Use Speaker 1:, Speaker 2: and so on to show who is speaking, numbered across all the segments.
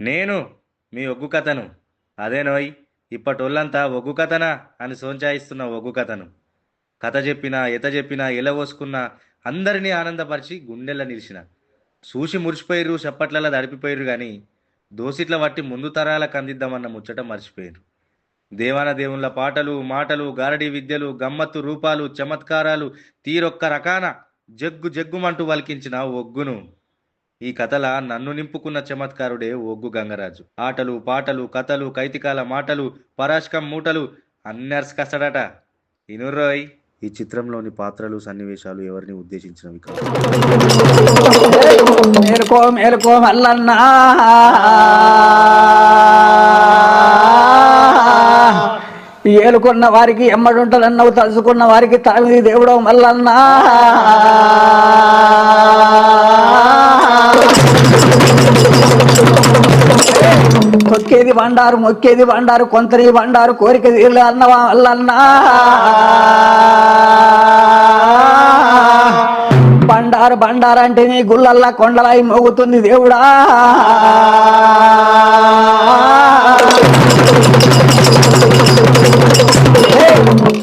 Speaker 1: నేను మీ ఒగ్గు కథను. అదేనోయ్ ఇప్పటోళ్ళంతా ఒగ్గు కథనా అని సోంచాయిస్తున్న ఒగ్గు కథను. కథ చెప్పినా ఎత చెప్పినా ఎలా అందరినీ ఆనందపరిచి గుండెల్లో నిలిచిన. చూసి మురిసిపోయిర్రు చప్పట్లలో దడిపిపోయిర్రు కానీ దోసిట్ల వట్టి ముందు తరాలకు అందిద్దామన్న ముచ్చట మర్చిపోయారు దేవాన దేవుళ్ళ పాటలు మాటలు గారడి విద్యలు గమ్మత్తు రూపాలు చమత్కారాలు తీరొక్క రకాన జగ్గు జగ్గుమంటూ వలికించిన ఒగ్గును. ఈ కథల నన్ను నింపుకున్న చమత్కారుడే ఒగ్గు గంగరాజు. ఆటలు పాటలు కథలు కైతికాల మాటలు పరాష్కం మూటలు అన్నర్స్కసడట ఇనురోయ్. ఈ చిత్రంలోని పాత్రలు సన్నివేశాలు ఎవరిని ఉద్దేశించినవి
Speaker 2: ఏలుకున్న వారికి ఎమ్మడుంటదన్నవు తలుసుకున్న వారికి తామిది దేవుడో మల్లన్నా. తొక్కేది బండారు మొక్కేది బండారు కొంతరి బండారు కోరిక తీరలే అన్నవా బండారు బండారు అంటే నీ గుళ్ళల్లా కొండలై మోగుతుంది దేవుడా.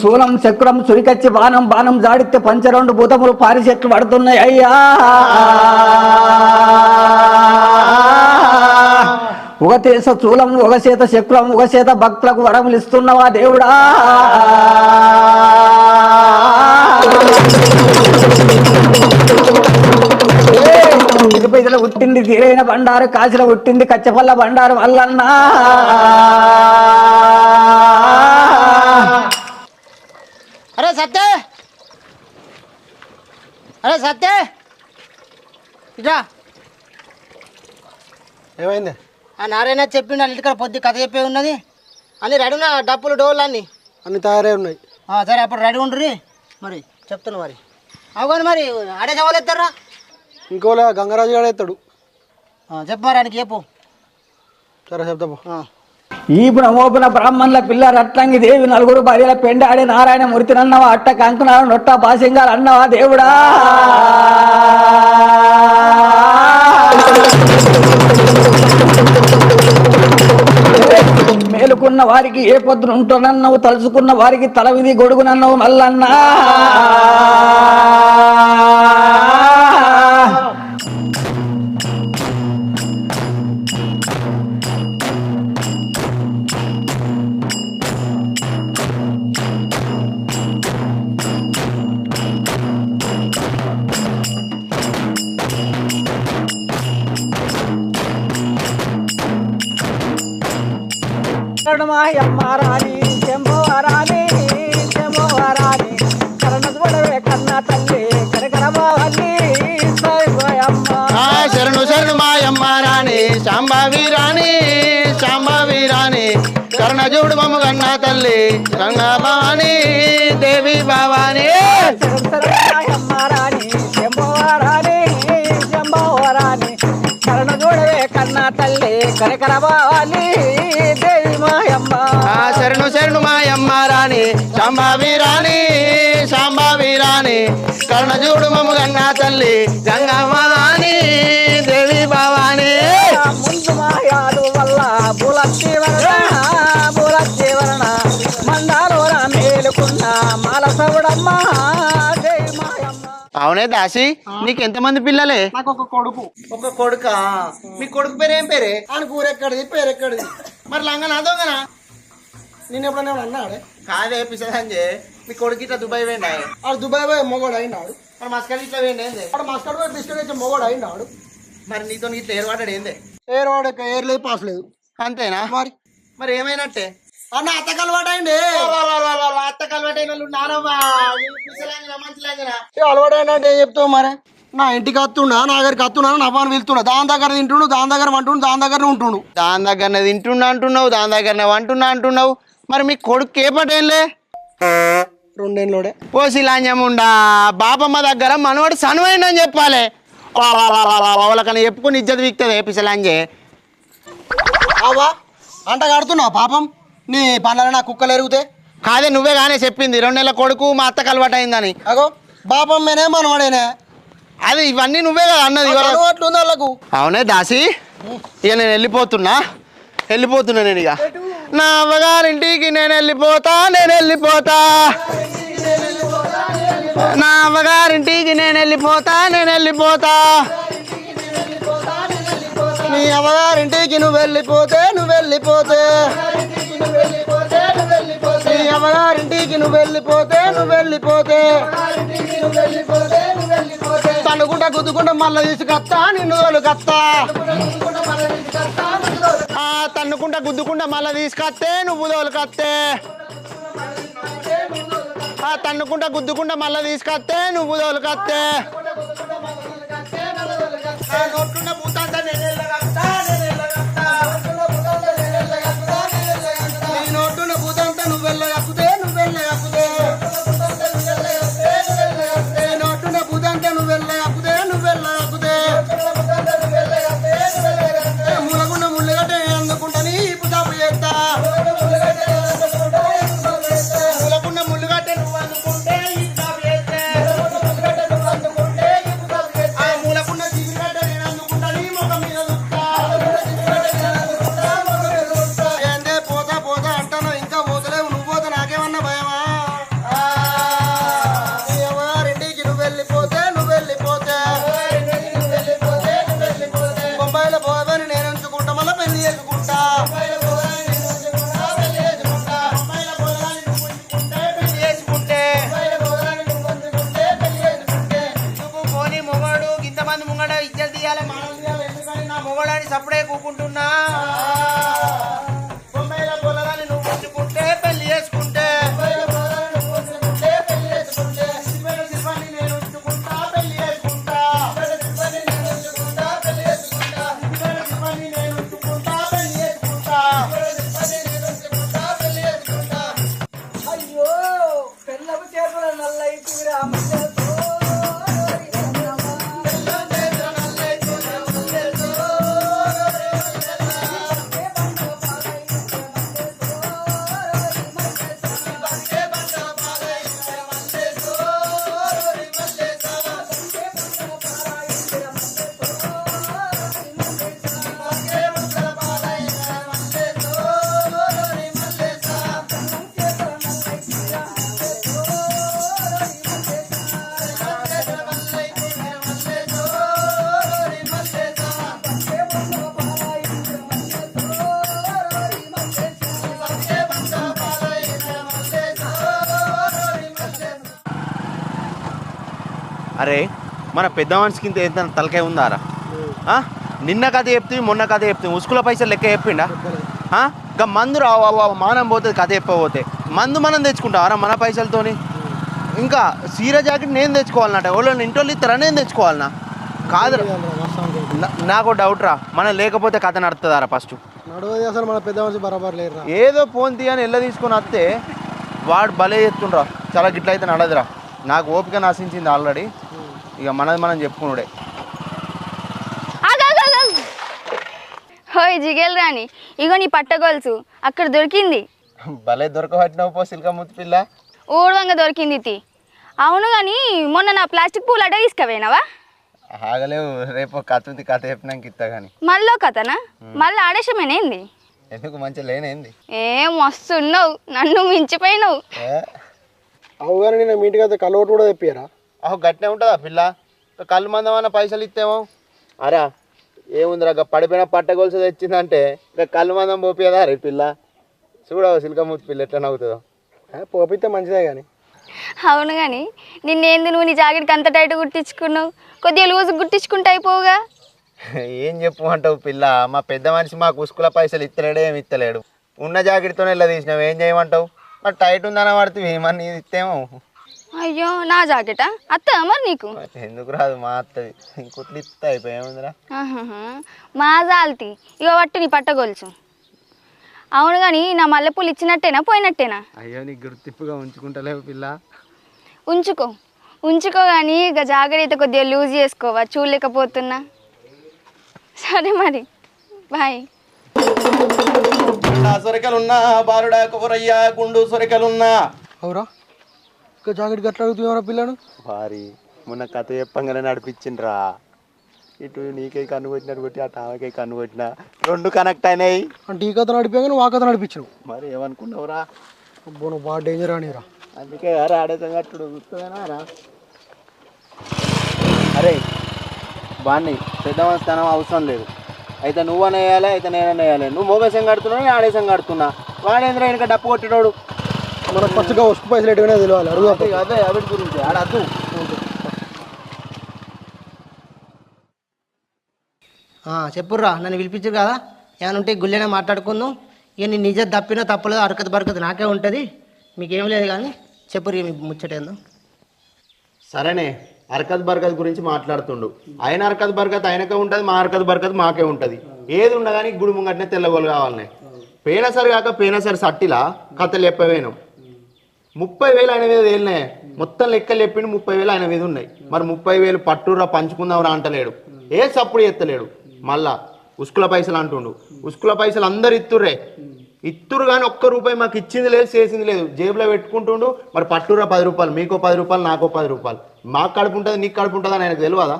Speaker 2: శూలం చక్రం సురికచ్చి బాణం బాణం జాడితే పంచరెండు భూతములు పారి చెట్లు పడుతున్నాయి అయ్యా. ఒక చేత చూలం ఒక చేత శక్రం ఒక చేత భక్తులకు వరములు ఇస్తున్నవా దేవుడా? తిరుపతిలో పుట్టింది తీరైన బండారు కాశీలో పుట్టింది కచ్చపల్ల బండారు వల్లన్నా.
Speaker 3: అరే సత్తే! అరే సత్తే! ఇట్రా.
Speaker 4: ఏమైంది?
Speaker 3: ఆ నారాయణ చెప్పిండు అన్నిటి ఇక్కడ పొద్దు కథ చెప్పే ఉన్నది. అన్ని రెడీ ఉన్నా డప్పులు డోళ్ళు అన్ని?
Speaker 4: అన్ని తయారై ఉన్నాయి.
Speaker 3: ఆ, సరే అప్పుడు రెడీ ఉండ్రి మరి చెప్తాను మరి. అవును మరి ఆడే ఎత్తారా
Speaker 4: ఇంకోలా గంగరాజు గారు ఎత్తాడు.
Speaker 3: చెప్పు మరి ఆయనకి చెప్పు.
Speaker 4: సరే చెప్తాపా
Speaker 3: ఆ.
Speaker 2: ఈపున మోపున బ్రాహ్మణుల పిల్ల రట్లంగి దేవి నలుగురు భార్యల పెండాడి నారాయణ మూర్తినన్నవా అట్ట కంకణాలు నొట్ట పాసింగాలు అన్నవా దేవుడా? తలుచుకున్న వారికి ఏ పొద్దున ఉంటున్నావు తలుచుకున్న వారికి తల విధి గొడుగునన్నావు మల్లన్నా. మాయమ్మారాని చెంబోరాని చెంబోరాని కరణ చూడవే కన్నా తల్లి కరకరమాలి
Speaker 5: ఆ శరణు శరణు మాయమ్మ రాణి శాంబావి రాణి శాంబావి రాణి కర్ణజుడు మమ్మ కన్న తల్లి దేవి భవాని.
Speaker 2: చెంబోరాని కరణ చూడవే కన్నా తల్లి కరకరమాలి దేవి మాయమ్మ.
Speaker 5: ఆ శరణు శరణు మాయమ్మ రాణి శాంబావి రాణి శాంబావి రాణి కర్ణజుడు మమ్మ కన్న తల్లి గంగాభవాని దేవి భవాని.
Speaker 2: ముందు మాయాలు వల్ల బులత్తి వరణ బులత్తి వరణ మందాలోన మేలుకున్న మాలసవుడమ్మ
Speaker 5: అవునే దాసి? నీకు ఎంతమంది పిల్లలే?
Speaker 4: నాకు ఒక కొడుకు.
Speaker 5: ఒక కొడుక? మీ కొడుకు పేరు ఏం పేరే?
Speaker 4: ఆయన కూర ఎక్కడిది పేరు ఎక్కడిది
Speaker 5: మరి లంగనా దొంగనా?
Speaker 4: నేను ఎప్పుడైనా ఏమన్నా అన్నాడే?
Speaker 5: కాదే పిసదంజే మీ కొడుకు ఇట్లా దుబాయ్ పోయిండా?
Speaker 4: ఆడు దుబాయ్ పోయి మొగోడు అయినాడు
Speaker 5: మరి మస్కల్ ఇట్లా పోయిండే ఏంది?
Speaker 4: ఆడు మస్కడ్ పోయి బిస్కెట్ ఇచ్చి మొగోడు అయినాడు
Speaker 5: మరి నీతో ఇట్లా ఏర్పాటాడు ఏంది?
Speaker 4: ఏర్ వాడు ఏర్ లేదు పాస్ లేదు.
Speaker 5: అంతేనా?
Speaker 4: మరి?
Speaker 5: మరి ఏమైనట్టే?
Speaker 4: అన్న అత్తకు
Speaker 5: అత్త కలవటైన వాళ్ళు నానమ్మా పిసలాంగినా మంచిలాంగినా
Speaker 4: ఏ చెప్తావు మరి నా ఇంటికి వస్తుండా నా దగ్గరికి వస్తున్నా నా పని వెళ్తున్నా దాని దగ్గర తింటుండు దాని దగ్గర వంటుండు దాని దగ్గర ఉంటుండు
Speaker 5: దాని దగ్గరనే తింటున్నా అంటున్నావు దాని దగ్గరనే వంటున్నా అంటున్నావు మరి మీ కొడుకు ఏ పటేంలే
Speaker 4: రెండేళ్ళోడే
Speaker 5: పోసి లాంజముండా బాపమ్మ దగ్గర మనవాడు సనువైండని చెప్పాలి వాళ్ళకన్నా చెప్పుకొని ఇజ్జత్ వీక్తుంది ఏ పిసలాంజే
Speaker 4: అవా అంట కడుతున్నావు పాపం నీ పనులలో నా కుక్కలు ఎరుగుతే?
Speaker 5: కాదే నువ్వే కానీ చెప్పింది. రెండు నెలల కొడుకు మా అత్తకు అలవాటు అయిందని
Speaker 4: అగో బాపమ్మేనే మనవాడేనే?
Speaker 5: అది ఇవన్నీ నువ్వే కదా అన్నది
Speaker 4: వాళ్ళకు.
Speaker 5: అవునే దాసి. ఇక నేను వెళ్ళిపోతున్నా. వెళ్ళిపోతున్నా నేను ఇక. నా అవ్వగారింటికి నేను వెళ్ళిపోతా నేను వెళ్ళిపోతా. నా అవ్వగారింటికి నేను వెళ్ళిపోతా నేను వెళ్ళిపోతా.
Speaker 4: నీ అమ్మగారింటికి నువ్వు వెళ్ళిపోతే నువ్వు వెళ్ళిపోతే. నీ అమ్మగారింటికి నువ్వు వెళ్ళిపోతే నువ్వు వెళ్ళిపోతే. తనుకుంట గుద్దుకుంటా మళ్ళీ తీసుకొస్తా నిన్ను తోలుకొస్తా.
Speaker 5: ఆ, తన్నుకుంటా గుద్దుకుంట మళ్ళీ తీసుకొస్తే నువ్వు తోలుకొస్తే. ఆ, తన్నుకుంటా గుద్దుకుంటా మళ్ళీ తీసుకొస్తే నువ్వు తోలుకొస్తే. అరే మన పెద్ద మనిషికి ఇంత ఎంత తలకాయ ఉందారా? నిన్న కథ చెప్తే మొన్న కథ చెప్తే ఉసుకుల పైసలు లెక్క చెప్పిండా? ఇంకా మందు రావు మానం పోతుంది కథ చెప్పబోతే మందు మనం తెచ్చుకుంటావరా మన పైసలతోని. ఇంకా సీర జాకెట్ నేను తెచ్చుకోవాలన్నట. వాళ్ళు ఇంటోళ్ళు ఇస్తారా? నేను తెచ్చుకోవాలనా? కాదురా. నా- నాకు డౌట్ రా. మనం లేకపోతే కథ నడుతుందారా ఫస్ట్
Speaker 4: అసలు మన పెద్ద మనిషి బరాబర్ లేరు
Speaker 5: ఏదో ఫోన్ తీయని ఎల్ల తీసుకొని వస్తే వాడు భలే ఎత్తుండ్రా చాలా గిట్ల అయితే నడదురా. నాకు ఓపిక నశించింది ఆల్రెడీ. ఇక మనది మనం చెప్పుకున్నాడే.
Speaker 6: హోయ్ జిగేల్ రాణి ఇగో నీ పట్టగొలుసు అక్కడ దొరికింది.
Speaker 5: భలే దొరకబట్టినావు పో సిల్క ముత్తి పిల్ల.
Speaker 6: ఊడవంగా దొరికింది తి. అవును కానీ మొన్న నా ప్లాస్టిక్ పూలు అడ్డ తీసుకుపోయినావా?
Speaker 5: ఆగలేవు రేపు కథ ఉంది కథ చెప్పినాక ఇస్తా కానీ
Speaker 6: మళ్ళీ కథనా? మళ్ళీ ఆడేశమేనేంది?
Speaker 5: ఎందుకు మంచిగా లేనేంది?
Speaker 6: ఏ మస్తు ఉన్నావు నన్ను మించిపోయినావు.
Speaker 5: ఏ?
Speaker 4: అవు కానీ నేను మీ ఇంటికి అయితే కలవటు కూడా తెప్పియరా
Speaker 5: అహో గట్టినే ఉంటుందా పిల్ల? కళ్ళు మందమన్న పైసలు ఇస్తేమో అరా ఏముందిరా ఇక పడిపోయిన పట్టగొలుసు తెచ్చిందంటే ఇక కళ్ళు మందం పోపియదా రే పిల్ల? చూడవు సిల్క ముత్తి పిల్ల ఎట్లా నవ్వుతుందో?
Speaker 4: పోపిస్తే మంచిదే కానీ
Speaker 6: అవును కానీ నిన్నేంది నువ్వు నీ జాకెట్కి అంత టైట్ కుట్టించుకున్నావు? కొద్దిగా లూజ్ కుట్టించుకుంటే అయిపోవుగా?
Speaker 5: ఏం చెప్పమంటావు పిల్ల? మా పెద్ద మనిషి మా కుసుకుల పైసలు ఇస్తలేడు ఏమి ఇస్తలేడు ఉన్న జాకెట్తోనే ఇలా తీసినావు? ఏం చేయమంటావు? మరి టైట్ ఉందని పడుతుంది ఏమన్నా ఇది ఇస్తేమో.
Speaker 6: అయ్యో నా జాకెటా? అత్తా మరి నీకు?
Speaker 5: ఎందుకు రాదు? మా అత్తది. ఇంకొట్లు ఇస్తే అయిపోయి ఏముందిరా
Speaker 6: ఆహాహా. మా జాల్తి ఇక పట్టు నీ పట్టగొలుసు అవును కానీ నా మల్లెపూలు ఇచ్చినట్టేనా పోయినట్టేనా?
Speaker 5: అయ్యో నీకు గుర్తిప్పుగా ఉంచుకుంటలేవు పిల్ల.
Speaker 6: ఉంచుకో. ఉంచుకో కానీ ఇక జాగ్రత్త కొద్దిగా లూజ్ చేసుకోవా చూడలేకపోతున్నా. సరే మరి. బాయ్.
Speaker 5: సొరికలున్నా బారుడా కూరయ్యా గుండు సొరికలున్నా.
Speaker 4: అవురా? ఇంకా జాకెట్ గట్ల అడుగుతున్నారా పిల్లను
Speaker 5: భారీ మొన్న కథ చెప్పంగానే నడిపించిండ్రా. ఇటు నీకే కన్ను కొట్టినట్టు కొట్టి అటు ఆమెకే కన్ను కొట్టిన. రెండు కనెక్ట్ అయినాయి.
Speaker 4: అంటే ఈ కథ నడిపాక నువ్వు ఆ కథ నడిపించు
Speaker 5: మరి ఏమనుకున్నావురా?
Speaker 4: అబ్బో నువ్వు బాగా డేంజర్ అనిరా
Speaker 5: అందుకే రా ఆడేసం కట్టుడు గుర్తువేనా రా? అరే బాన్ని పెద్దవాళ్ళ స్థానం అవసరం లేదు. అయితే నువ్వనే వేయాలి అయితే నేననే వేయాలి నువ్వు మోగేసం కడుతున్నావు నేను ఆడేసం కడుతున్నా. వాడేంద్ర వెనక డప్పు కొట్టినోడు?
Speaker 4: మనకు పచ్చగా ఉసుకు పైసలు ఎటువైనా తెలియాలి అడుగు
Speaker 5: అదే అవిటి గురించి. ఆడద్దు
Speaker 3: ఆ, చెప్పుర్రా నన్ను పిలిపించారు కదా? ఏమైనా ఉంటే గుళ్ళైనా మాట్లాడుకుందాం. ఇక నీ నిజం తప్పినా తప్పలేదు అరకత బరకత నాకే ఉంటుంది. మీకేం లేదు కానీ చెప్పురు మీ ముచ్చటేందో.
Speaker 5: సరేనే. హర్కత్ బర్కత్ గురించి మాట్లాడుతుండు. ఆయన హర్కత్ బర్కత్ ఆయనకే ఉంటుంది మా హర్కత్ బర్కత్ మాకే ఉంటుంది. ఏది ఉండగానే గుడి ముంగట్నే తెల్లగోలు కావాలనే. పేనసరి కాక పేనసరి సట్టిలా కథలు చెప్పవేను. ముప్పై వేలు ఆయన మీద వేలునే మొత్తం లెక్కలు చెప్పిండు ముప్పై వేలు ఆయన మీద ఉన్నాయి. మరి ముప్పై వేలు పట్టురా పంచుకుందాంరా అంటలేడు. ఏ సప్పుడు ఎత్తలేడు మళ్ళా ఉస్కుల పైసలు అంటుండు. ఉస్కుల పైసలు అందరు ఇత్తుర్రే. ఇత్తురు కానీ ఒక్క రూపాయి మాకు ఇచ్చింది లేదు చేసింది లేదు. జేబులో పెట్టుకుంటుండు. మరి పట్టురా పది రూపాయలు మీకో పది రూపాయలు నాకో పది రూపాయలు. మాకు కడుపు ఉంటుంది నీకు కడుపు ఉంటుంది అని ఆయనకు తెలియదా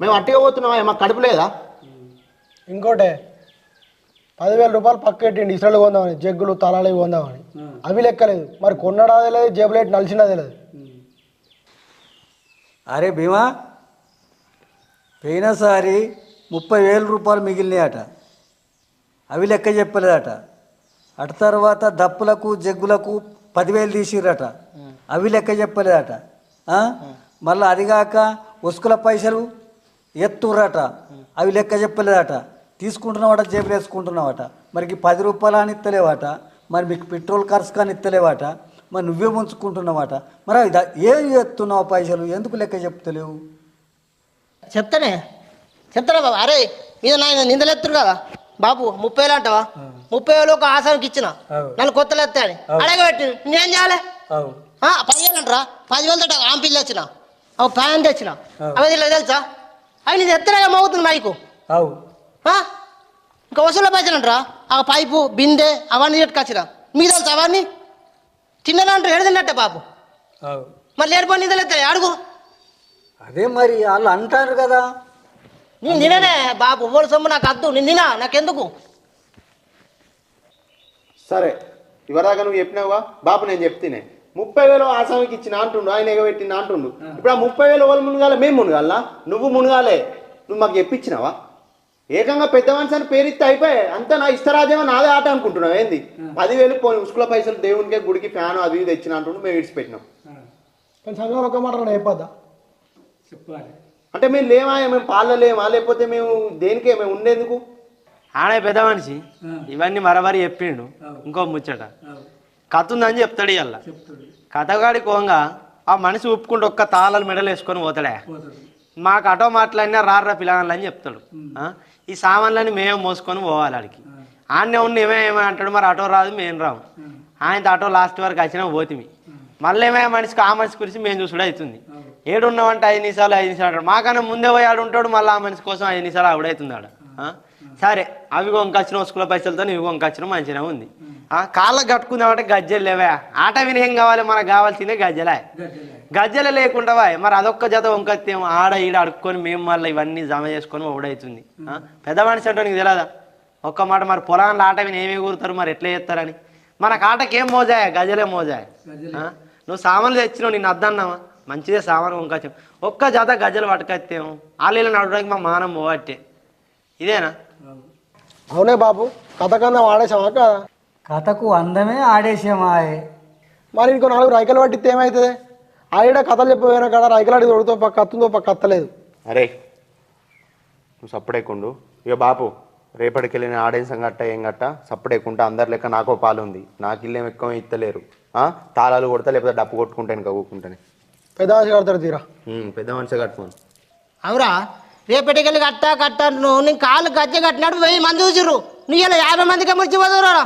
Speaker 5: మేము అట్టిగా పోతున్నామా? మాకు కడుపు లేదా?
Speaker 4: ఇంకోటే పదివేల రూపాయలు పక్కెట్టిండి ఇసలు కొందామని జగ్గులు తలాలు కొందామని. అవి లెక్కలేదు. మరి కొన్నడాదే లేదు జేబులేట్ నలిచినదే లేదు
Speaker 2: అరే భీమా పోయినసారి ముప్పై వేల రూపాయలు మిగిలినాయట. అవి లెక్క చెప్పలేదట. అటు తర్వాత దప్పులకు జగ్గులకు పదివేలు తీసిరట అవి లెక్క చెప్పలేదట. మళ్ళీ అదిగాక ఉసుకుల పైసలు ఎత్తురట అవి లెక్క చెప్పలేదట. తీసుకుంటున్నావట జేబులు వేసుకుంటున్నావట. మరికి పది రూపాయలు అని ఇస్తలేవాట మరి మీకు పెట్రోల్ ఖర్చు కానీ ఇస్తలేవాట మరి నువ్వే ఉంచుకుంటున్నావాట మరి అవి ఏం ఎత్తున్నావు పైసలు? ఎందుకు లెక్క చెప్తలేవు?
Speaker 3: చెప్తానే. చెప్తారా బాబు. అరే మీద నాయన నిందలెత్తురు కదా. బాబు ముప్పై వేలు అంటావా? ముప్పై వేలు ఒక ఆసానికి ఇచ్చిన. నన్ను కొత్తలు ఎత్తాని అడగబెట్టి నేనేం చేయాలి? ఆ, పదివేలు అంటారా? పదివేలు తోట ఆంపిల్లు వచ్చిన అవి ప్యాన్ తెచ్చిన. అవి ఇలా తెలుసా? అవి నేను ఎత్తనే మోగుతుంది మైకు? ఇంకా వసూలు పైసలు అంటారా? ఆ పైపు బిందె అవన్నీ ఎట్టుకొచ్చిన మీకు తెలుసా అవన్నీ? తిన్నదా అంటారు? ఎడ తిన్నట్టే బాబు? మళ్ళీ ఏడుపని నిందలు ఎత్తాయి అడుగు.
Speaker 2: అదే మరి వాళ్ళు అంటారు కదా.
Speaker 3: నేను తిననే బాబు. సొమ్ము నాకు అద్దు. నేను తినా నాకెందుకు?
Speaker 5: సరే ఇవరాగా నువ్వు చెప్పినావుగా. బాబు నేను చెప్తేనే. ముప్పై వేలు ఆసామికి ఇచ్చిన అంటుండు ఆయన ఎగబెట్టిన అంటుండు. ఇప్పుడు ఆ ముప్పై వేలు వాళ్ళు మునగాలి? మేము మునగాల నువ్వు మునగాలే. నువ్వు మాకు చెప్పించినావా ఏకంగా పెద్ద మనిషి అని పేరిస్తే అయిపోయాయి అంతా నా ఇష్టరాజ్యమా? నాదే ఆట అనుకుంటున్నావు? ఏంది? పదివేలు పోయి ఉసుకుల పైసలు దేవునికి గుడికి ఫ్యాన్ అది ఇది తెచ్చిన అంటుండు మేము విడిచిపెట్టినాం
Speaker 4: కానీ ఒక మాట చెప్పొద్దా?
Speaker 5: అంటే మేము లేమా మేము పాల లేమా? లేకపోతే మేము దేనికే? మేము ఉండేందుకు?
Speaker 7: ఆడే పెద్ద మనిషి ఇవన్నీ మరమరి చెప్పిండు ఇంకో ముచ్చట. కథ ఉందని చెప్తాడు ఇవాళ కథగాడి కోంగా ఆ మనిషి ఒప్పుకుంటూ ఒక్క తాళాలు మెడలు వేసుకొని పోతాడే. మాకు అటో మాటలన్నా రారా పిల్లగాళ్ళు అని చెప్తాడు. ఆ? ఈ సామాన్లన్నీ మేము మోసుకొని పోవాలి ఆడికి. ఆడనే ఉన్న ఏమే ఏమే అంటాడు మరి ఆటో రాదు మేము రాము. ఆయన ఆటో లాస్ట్ వరకు వచ్చినా పోతిమి. మళ్ళీ ఏమే మనిషికి ఆ మనిషి గురించి మేము చూసుడు అవుతుంది. ఏడున్నామంటే ఐదు నిమిషాలు ఐదు నిమిషాలు అంటాడు. మాకన్నా ముందే పోయి ఆడు ఉంటాడు మళ్ళీ ఆ మనిషి కోసం ఐదు నిమిషాలు ఆవిడవుతుంది ఆడ సరే అవి వంకొచ్చిన స్కూల్ పైసలతో ఇవి వంకొచ్చిన మంచిగా ఉంది. ఆ, కాళ్ళకు కట్టుకుందామంటే గజ్జలు లేవా. ఆట వినయం ఏం కావాలి? మనకు కావాల్సిందే గజ్జలే. గజ్జలు లేకుండా మరి అదొక్క జత వంకత్తేమో ఆడ ఈడ అడుక్కొని మేము మళ్ళీ ఇవన్నీ జమ చేసుకొని ఒకడవుతుంది పెద్ద మనిషి అంటే నీకు తెలియదా ఒక్క మాట మరి పొలాల్లో ఆట విని ఏమి కూరుతారు మరి? ఎట్లా చేస్తారని. మనకు ఆటకి ఏం మోజాయా? గజలే మోజాయా. నువ్వు సామాన్లు తెచ్చినావు నిన్ను అద్దన్నావా? మంచిదే సామాను వంకొచ్చాం ఒక్క జత గజలు పట్టుకొత్తేమో వాళ్ళు నడవడానికి మా మానం పోవట్టే. ఇదేనా?
Speaker 4: అవునే బాబు కథ కన్నా వాడేసావా కదా
Speaker 2: కథకు అందమే ఆడేసామాయే
Speaker 4: మరి ఇంకో నాలుగు రైకలు పట్టిస్తే ఏమవుతుంది ఆవిడ కథలు చెప్పిపోయినా కదా రైకలు అడిగి దొరుకుతో పక్క కత్తుందో పక్క కత్తలేదు
Speaker 5: అరే నువ్వు సప్పుడేకుండు. ఇక బాపు రేపటికి వెళ్ళిన ఆడేసం గట్ట ఏం గట్ట? సప్పుడేకుంటా అందరి లెక్క నాకో పాలు ఉంది నాకు ఇల్లేం ఎక్కువ ఇత్తలేరు. ఆ? తాళాలు కొడతా లేకపోతే డప్పు కొట్టుకుంటాను కవ్వుకుంటాను
Speaker 4: పెద్ద మనిషి కడతారు తీరా.
Speaker 5: పెద్ద మనిషి కట్టుకోను.
Speaker 3: అవురా రేపటికెళ్ళి కట్టా కట్టా నువ్వు నీ కాళ్ళు గజ్జ కట్టినట్టు వెయ్యి మంది చూసిర్రు. నీ ఇలా యాభై మందికి మురిచిపోతారా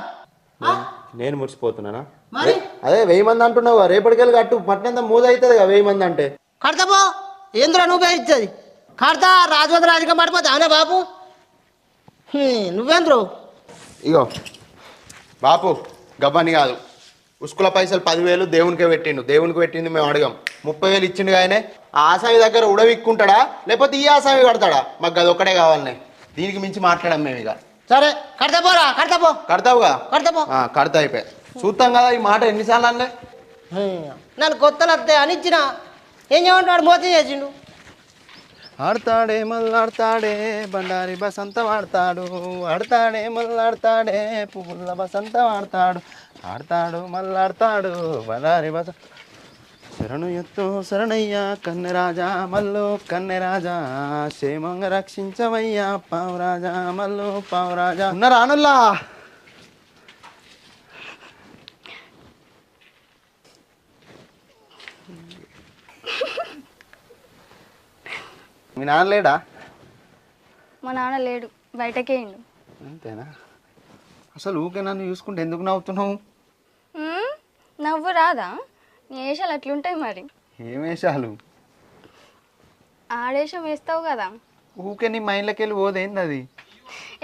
Speaker 5: నేను మురిసిపోతున్నానా? అదే వెయ్యి మంది అంటున్నావు కదా, రేపటికి వెళ్ళి కట్టు పట్టినంత మూద అవుతుంది వెయ్యి మంది అంటే.
Speaker 3: కడతాపో ఏంద్రా నువ్వు పేరిచ్చేది కడతా రాజవంత రాజకీయం పడిపోతా అవునే బాబు? హ్మ్, నువ్వేంద్రు?
Speaker 5: ఇగో బాపు గవ్వని కాదు. ఉస్కుల పైసలు పదివేలు దేవునికే పెట్టిండు. దేవునికి పెట్టింది మేము అడగం. ముప్పై వేలు ఇచ్చిండు కానీ ఆ ఆసామి దగ్గర ఉడవిక్కుంటాడా? లేకపోతే ఈ ఆసామి కడతాడా? మాకు అది ఒక్కడే కావాలని. దీనికి మించి మాట్లాడాం మేము ఇక.
Speaker 3: సరే కడతా పోరా కడతా పో.
Speaker 5: కడతావుగా?
Speaker 3: కడతా పో.
Speaker 5: ఆ, కడతా అయిపోయి. చూస్తాం కదా ఈ మాట ఎన్నిసార్లు అన్నే
Speaker 3: నన్ను కొత్తలు వస్తాయి అని ఇచ్చిన ఏం చేయమంటాడు మోసం చేసిండు.
Speaker 5: ఆడతాడే మళ్ళాడతాడే బండారి బసంతం ఆడతాడు ఆడతాడే మళ్ళాడతాడే పువ్వుల బసంతం ఆడతాడు ఆడతాడు మళ్ళాడతాడు బండారి బస శరణు ఎత్తు శరణయ్య కన్నెరాజా మల్లు కన్నెరాజా. క్షేమంగా రక్షించవయ్యా పావురాజా మల్లు పావురాజా. ఉన్న రానుల్లా. మీ నాన్న లేడా?
Speaker 6: మా నాన్న లేడు బయటకే
Speaker 5: అంతేనా? అసలు ఊకే నన్ను చూసుకుంటే ఎందుకు నవ్వుతున్నావు?
Speaker 6: నవ్వు రాదా? నీ వేషాలు అట్లుంటాయి మరి.
Speaker 5: ఏం వేషాలు?
Speaker 6: ఆడేషం వేస్తావు కదా.
Speaker 5: ఊకే నీ మైండ్లోకి వెళ్ళి పోదేంది అది?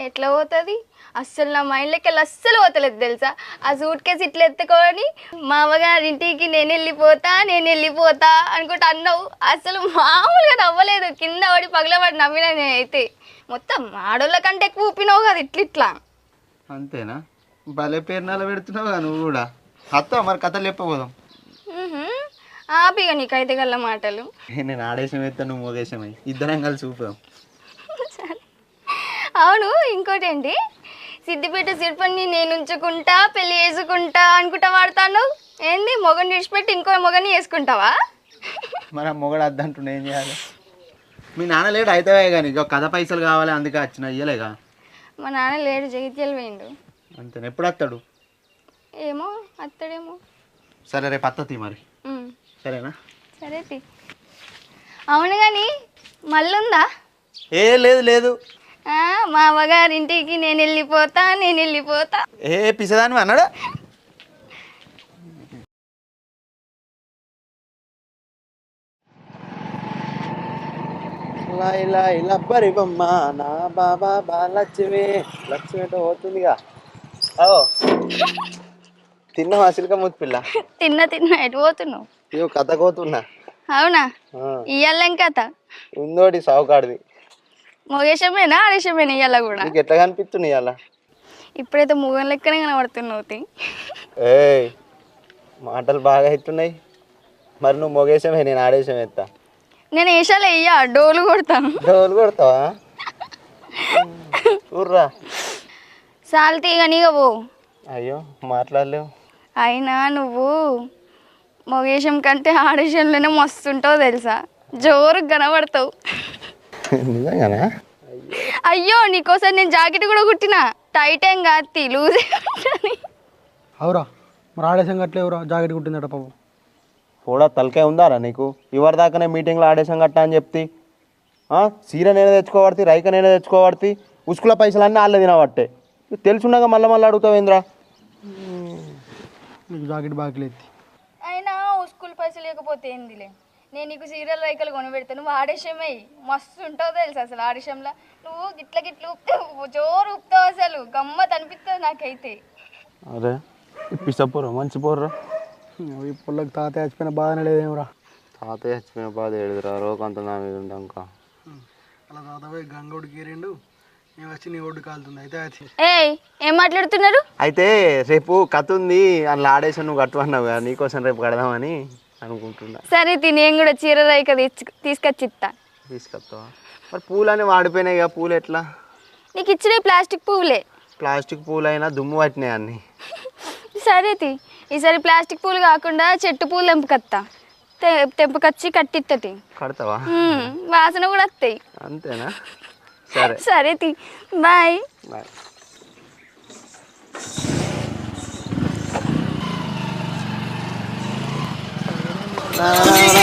Speaker 6: ఎట్లా పోతుంది? అస్సలు నా మైండ్లోకి వెళ్ళి అస్సలు పోతలేదు తెలుసా? ఆ సూట్ కేసు ఇట్లా ఎత్తుకొని మా అవ్వగారింటికి నేను వెళ్ళిపోతా నేను వెళ్ళిపోతా అనుకుంటా అన్నావు. అసలు మామూలుగా నవ్వలేదు. కింద పడి పగలబడి నవ్విన నేనైతే. మొత్తం ఆడోళ్ళ కంటే ఎక్కువ ఊపినావు కదా ఇట్లా ఇట్లా
Speaker 5: అంతేనా? భలే పేరు పెడుతున్నావు నువ్వు కూడా. అత్త మరి కథలు చెప్పబోదాం.
Speaker 6: ఆపిగా నీకైతే గల్ల మాటలు.
Speaker 5: నేను ఆడేసం వేస్తా నువ్వు మోగేసమై ఇద్దరం కలిసి చూపుదాం.
Speaker 6: అవును ఇంకోటి ఏంటి సిద్దిపేట సిరిపన్ని నేను ఉంచుకుంటా పెళ్ళి చేసుకుంటా అనుకుంటా వాడతాను. ఏంది మొగని విడిచిపెట్టి ఇంకో మొగని వేసుకుంటావా
Speaker 5: మరి ఆ మొగడు అద్దంటుండే ఏం చేయాలి? మీ నాన్న లేడు అయితే కానీ ఇక కథ పైసలు కావాలి అందుకే వచ్చిన ఇయ్యలేగా?
Speaker 6: మా నాన్న లేడు జగిత్యాలు పోయిండు.
Speaker 5: అంతేనా? ఎప్పుడు వస్తాడు?
Speaker 6: ఏమో అత్తడేమో
Speaker 5: సరే రేపు అత్తతి మరి.
Speaker 6: ఉమ్,
Speaker 5: సరేనా?
Speaker 6: సరే తి. అవును కానీ మళ్ళుందా?
Speaker 5: ఏ లేదు లేదు.
Speaker 6: ఆ, మా అవ్వగారింటికి నేను వెళ్ళిపోతా నేను వెళ్ళిపోతా.
Speaker 5: ఏ పిసదాని అన్నాడా? ఇలా ఇలా బొమ్మ నా బాబా బా లక్ష్మి లక్ష్మి అంటే పోతుందిగా. ఓ తిన్నావా సిల్క మూతి పిల్ల?
Speaker 6: తిన్న తిన్న. ఎటు పోతున్నావు?
Speaker 5: ఇగో కథ కోతున్నా.
Speaker 6: అవునా? ఇయ్యాలేం కథ?
Speaker 5: ఉందోటి సావుకాడిది.
Speaker 6: మొగేశమేనా ఆడేశమేనా ఇయ్యాల కూడా?
Speaker 5: నీకు ఎట్లా కనిపిస్తుంది ఇవాళ
Speaker 6: ఇప్పుడైతే మూగం లెక్కనే కనబడుతున్నావు తి.
Speaker 5: ఏయ్ మాటలు బాగా అవుతున్నాయి మరి నువ్వు మొగేసమే నేను ఆడేసం ఎత్తా
Speaker 6: నేను వేషాలు వెయ్యా డోలు కొడతాను.
Speaker 5: డోలు కొడతావా? చూర్రా
Speaker 6: సాల్తీ కానీ పో.
Speaker 5: అయ్యో మాట్లాడలేవు.
Speaker 6: అయినా నువ్వు మొగేశం కంటే ఆడేశంలోనే మస్తుంటావు తెలుసా? జోరుగా కనబడతావు.
Speaker 5: నిజంగానా?
Speaker 6: అయ్యో నీకోసం నేను జాకెట్ కూడా కుట్టిన. టైట్ ఏం కాదు లూజ్
Speaker 4: అవురా మరి ఆడేసం కట్టలేవురా జాకెట్ కుట్టిందట పాపం?
Speaker 5: కూడా తలకాయ ఉందారా నీకు? ఇవరి దాకానే మీటింగ్లో ఆడేసం కట్టా అని చెప్తి. ఆ, సీర నేనే తెచ్చుకోబడితే రైక నేనే తెచ్చుకోబడితే ఉసుకుల పైసలు అన్నీ వాళ్ళే తినబట్టే తెలుసున్నాక మళ్ళీ మళ్ళీ అడుగుతావు ఏంద్రా?
Speaker 4: నీకు జాకెట్ బాకలేదు
Speaker 6: అయినా స్కూల్ పైసలు లేకపోతే ఏందిలే? నేను నీకు సీరియల్ రైకలు కొనిపెడతా నువ్వు ఆడేషమే మస్తు ఉంటావు తెలుసు అసలు ఆడేషంలో నువ్వు గిట్ల గిట్ల ఊపుతావు జోరు ఊపుతావు అసలు. గమ్మత్ అనిపిస్తుంది నాకైతే.
Speaker 5: అరే పిసపోరా మంచి పోర్రా.
Speaker 4: ఈ పుల్లకి తాత చచ్చిపోయిన బాధనే లేదేమరా?
Speaker 5: తాతయ్య చచ్చిపోయిన బాధ ఏడుదిరా? రోకంత నా మీద ఉంటాక
Speaker 4: అలా తాత పోయి గంగోడికి ఏరిండు నేను వచ్చి నీ ఒడ్డు కాలుతుంది. అయితే అది
Speaker 6: ఏయ్ ఏం మాట్లాడుతున్నారు?
Speaker 5: అయితే రేపు కథ ఉంది అందులో ఆడేసి నువ్వు కట్టు అన్నావు కదా నీకోసం రేపు కడదామని అనుకుంటున్నా.
Speaker 6: సరే తి నేను కూడా చీర రైక తెచ్చు తీసుకొచ్చి ఇస్తా
Speaker 5: తీసుకొస్తావా మరి పూలని వాడిపోయినాయి కదా పూలు ఎట్లా?
Speaker 6: నీకు ఇచ్చిన ప్లాస్టిక్ పువ్వులే
Speaker 5: ప్లాస్టిక్ పూలు అయినా దుమ్ము పట్టినాయి అన్ని.
Speaker 6: సరే తి. ఈసారి ప్లాస్టిక్ పూలు కాకుండా చెట్టు పూలు తెంపుకత్తా. తె- తెంపుకొచ్చి
Speaker 5: కడతావా?
Speaker 6: మ్మ్, వాసన కూడా వస్తాయి.
Speaker 5: అంతేనా? సరే.
Speaker 6: సరే తి. బాయ్.
Speaker 5: బాయ్.
Speaker 3: ఎవరా